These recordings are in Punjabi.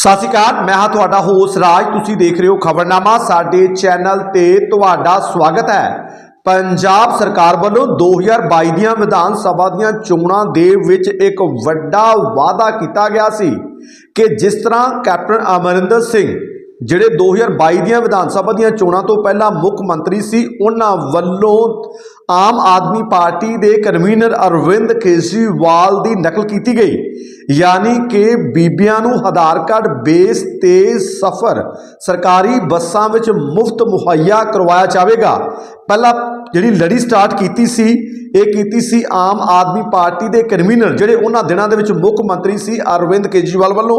ਸਤਿ ਸ਼੍ਰੀ ਅਕਾਲ, ਮੈਂ ਹਾਂ ਤੁਹਾਡਾ ਹੋਸ਼ ਰਾਜ। ਤੁਸੀਂ ਦੇਖ ਰਹੇ ਹੋ ਖਬਰਨਾਮਾ। ਸਾਡੇ ਚੈਨਲ ਤੇ ਤੁਹਾਡਾ ਸਵਾਗਤ ਹੈ। ਪੰਜਾਬ ਸਰਕਾਰ ਵੱਲੋਂ 2022 ਦੀਆਂ ਵਿਧਾਨ ਸਭਾ ਦੀਆਂ ਚੋਣਾਂ ਦੇ ਵਿੱਚ ਇੱਕ ਵੱਡਾ ਵਾਅਦਾ ਕੀਤਾ ਗਿਆ ਸੀ ਕਿ ਜਿਸ ਤਰ੍ਹਾਂ ਕੈਪਟਨ ਅਮਰਿੰਦਰ ਸਿੰਘ, ਜਿਹੜੇ 2022 ਦੀਆਂ ਵਿਧਾਨ ਸਭਾ ਦੀਆਂ ਚੋਣਾਂ ਤੋਂ ਪਹਿਲਾਂ ਮੁੱਖ ਮੰਤਰੀ ਸੀ, ਉਹਨਾਂ ਵੱਲੋਂ ਆਮ ਆਦਮੀ ਪਾਰਟੀ ਦੇ ਕਨਵੀਨਰ ਅਰਵਿੰਦ ਕੇਜਰੀਵਾਲ ਦੀ ਨਕਲ ਕੀਤੀ ਗਈ, ਯਾਨੀ ਕਿ ਬੀਬੀਆਂ ਨੂੰ ਆਧਾਰ ਕਾਰਡ, ਬੇਸ ਤੇ ਸਫ਼ਰ, ਸਰਕਾਰੀ ਬੱਸਾਂ ਵਿੱਚ ਮੁਫਤ ਮੁਹੱਈਆ ਕਰਵਾਇਆ ਜਾਵੇਗਾ। ਪਹਿਲਾਂ ਜਿਹੜੀ ਲੜੀ ਸਟਾਰਟ ਕੀਤੀ ਸੀ, ਇਹ ਕੀਤੀ ਸੀ ਆਮ ਆਦਮੀ ਪਾਰਟੀ ਦੇ ਕਨਵੀਨਰ, ਜਿਹੜੇ ਉਹਨਾਂ ਦਿਨਾਂ ਦੇ ਵਿੱਚ ਮੁੱਖ ਮੰਤਰੀ ਸੀ ਅਰਵਿੰਦ ਕੇਜਰੀਵਾਲ ਵੱਲੋਂ।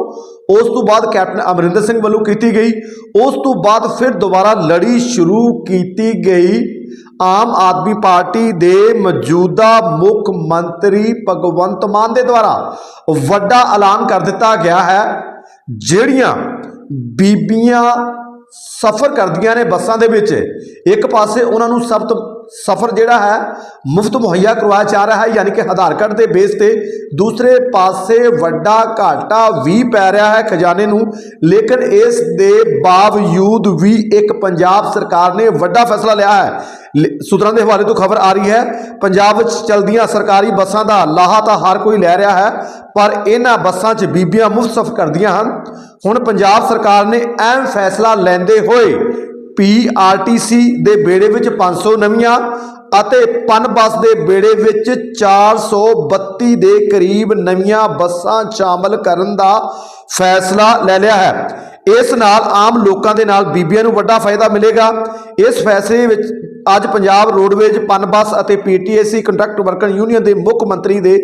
ਉਸ ਤੋਂ ਬਾਅਦ ਕੈਪਟਨ ਅਮਰਿੰਦਰ ਸਿੰਘ ਵੱਲੋਂ ਕੀਤੀ ਗਈ। ਉਸ ਤੋਂ ਬਾਅਦ ਫਿਰ ਦੁਬਾਰਾ ਲੜੀ ਸ਼ੁਰੂ ਕੀਤੀ ਗਈ। ਆਮ ਆਦਮੀ ਪਾਰਟੀ ਦੇ ਮੌਜੂਦਾ ਮੁੱਖ ਮੰਤਰੀ ਭਗਵੰਤ ਮਾਨ ਦੇ ਦੁਆਰਾ ਵੱਡਾ ਐਲਾਨ ਕਰ ਦਿੱਤਾ ਗਿਆ ਹੈ, ਜਿਹੜੀਆਂ ਬੀਬੀਆਂ ਸਫ਼ਰ ਕਰਦੀਆਂ ਨੇ ਬੱਸਾਂ ਦੇ ਵਿੱਚ। ਇੱਕ ਪਾਸੇ ਉਹਨਾਂ ਨੂੰ ਸਭ ਤੋਂ ਸਫ਼ਰ ਜਿਹੜਾ ਹੈ ਮੁਫਤ ਮੁਹੱਈਆ ਕਰਵਾਇਆ ਜਾ ਰਿਹਾ ਹੈ, ਯਾਨੀ ਕਿ ਆਧਾਰ ਕਾਰਡ ਦੇ ਬੇਸ ਤੇ। ਦੂਸਰੇ ਪਾਸੇ ਵੱਡਾ ਘਾਟਾ ਵੀ ਪੈ ਰਿਹਾ ਹੈ ਖਜ਼ਾਨੇ ਨੂੰ, ਲੇਕਿਨ ਇਸ ਦੇ ਬਾਵਜੂਦ ਵੀ ਇੱਕ ਪੰਜਾਬ ਸਰਕਾਰ ਨੇ ਵੱਡਾ ਫੈਸਲਾ ਲਿਆ ਹੈ। ਲ- ਸੂਤਰਾਂ ਦੇ ਹਵਾਲੇ ਤੋਂ ਖਬਰ ਆ ਰਹੀ ਹੈ, ਪੰਜਾਬ ਵਿੱਚ ਚਲਦੀਆਂ ਸਰਕਾਰੀ ਬੱਸਾਂ ਦਾ ਲਾਹਾ ਤਾਂ ਹਰ ਕੋਈ ਲੈ ਰਿਹਾ ਹੈ, ਪਰ ਇਹਨਾਂ ਬੱਸਾਂ 'ਚ ਬੀਬੀਆਂ ਮੁਫਤ ਸਫ਼ਰ ਕਰਦੀਆਂ ਹਨ। ਹੁਣ ਪੰਜਾਬ ਸਰਕਾਰ ਨੇ ਅਹਿਮ ਫੈਸਲਾ ਲੈਂਦੇ ਹੋਏ ਪੀਆਰਟੀਸੀ ਦੇ ਬੇੜੇ ਵਿੱਚ 500 ਨਵੀਆਂ ਅਤੇ ਪਨ ਬੱਸ ਦੇ ਬੇੜੇ ਵਿੱਚ 432 ਦੇ ਕਰੀਬ ਨਵੀਆਂ ਬੱਸਾਂ ਸ਼ਾਮਲ ਕਰਨ ਦਾ ਫੈਸਲਾ ਲੈ ਲਿਆ ਹੈ। ਇਸ ਨਾਲ ਆਮ ਲੋਕਾਂ ਦੇ ਨਾਲ ਬੀਬੀਆਂ ਨੂੰ ਵੱਡਾ ਫਾਇਦਾ ਮਿਲੇਗਾ। ਇਸ ਫੈਸਲੇ ਵਿੱਚ ਅੱਜ ਪੰਜਾਬ ਰੋਡਵੇਜ, ਪਨ ਬੱਸ ਅਤੇ ਪੀਟੀਏਸੀ ਕੰਟਰੈਕਟ ਵਰਕਰ ਯੂਨੀਅਨ ਦੇ ਮੁੱਖ ਮੰਤਰੀ ਦੇ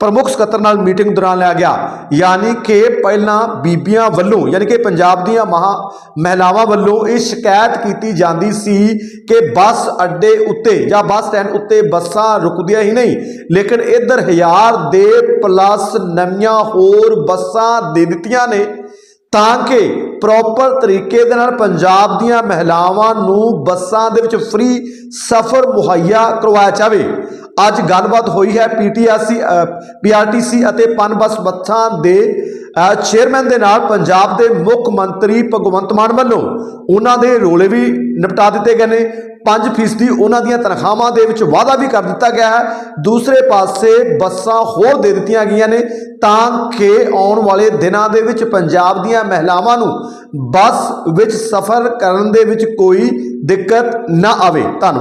ਪ੍ਰਮੁੱਖ ਸਕੱਤਰ ਨਾਲ ਮੀਟਿੰਗ ਦੌਰਾਨ ਲਿਆ ਗਿਆ। ਯਾਨੀ ਕਿ ਪਹਿਲਾਂ ਬੀਬੀਆਂ ਵੱਲੋਂ, ਯਾਨੀ ਕਿ ਪੰਜਾਬ ਦੀਆਂ ਮਹਾ ਮਹਿਲਾਵਾਂ ਵੱਲੋਂ ਇਹ ਸ਼ਿਕਾਇਤ ਕੀਤੀ ਜਾਂਦੀ ਸੀ ਕਿ ਬੱਸ ਅੱਡੇ ਉੱਤੇ ਜਾਂ ਬੱਸ ਸਟੈਂਡ ਉੱਤੇ ਬੱਸਾਂ ਰੁਕਦੀਆਂ ਹੀ ਨਹੀਂ, ਲੇਕਿਨ ਇੱਧਰ ਹਜ਼ਾਰ ਦੇ ਪਲੱਸ ਨਵੀਆਂ ਹੋਰ ਬੱਸਾਂ ਦੇ ਦਿੱਤੀਆਂ ਨੇ ਤਾਂ ਕਿ ਪ੍ਰੋਪਰ ਤਰੀਕੇ ਦੇ ਨਾਲ ਪੰਜਾਬ ਦੀਆਂ ਮਹਿਲਾਵਾਂ ਨੂੰ ਬੱਸਾਂ ਦੇ ਵਿੱਚ ਫ੍ਰੀ ਸਫ਼ਰ ਮੁਹੱਈਆ ਕਰਵਾਇਆ ਜਾਵੇ। ਅੱਜ ਗੱਲਬਾਤ ਹੋਈ ਹੈ ਪੀਟੀਆਰਸੀ ਪੀਆਰਟੀਸੀ ਅਤੇ ਪਨ ਬੱਸ ਬੱਸਾਂ ਦੇ ਚੇਅਰਮੈਨ ਦੇ ਨਾਲ ਪੰਜਾਬ ਦੇ ਮੁੱਖ ਮੰਤਰੀ ਭਗਵੰਤ ਮਾਨ ਵੱਲੋਂ ਉਹਨਾਂ ਦੇ ਰੋਲੇ ਵੀ ਨਿਪਟਾ ਦਿੱਤੇ ਗਏ ਨੇ। 5% ਉਹਨਾਂ ਦੀਆਂ ਤਨਖਾਹਾਂ ਦੇ ਵਿੱਚ ਵਾਅਦਾ ਵੀ ਕਰ ਦਿੱਤਾ ਗਿਆ ਹੈ। ਦੂਸਰੇ ਪਾਸੇ ਬੱਸਾਂ ਹੋਰ ਦੇ ਦਿੱਤੀਆਂ ਗਈਆਂ ਨੇ ਤਾਂ ਕਿ ਆਉਣ ਵਾਲੇ ਦਿਨਾਂ ਦੇ ਵਿੱਚ ਪੰਜਾਬ ਦੀਆਂ ਮਹਿਲਾਵਾਂ ਨੂੰ ਬੱਸ ਵਿੱਚ ਸਫ਼ਰ ਕਰਨ ਦੇ ਵਿੱਚ ਕੋਈ ਦਿੱਕਤ ਨਾ ਆਵੇ। ਧੰਨਵਾਦ।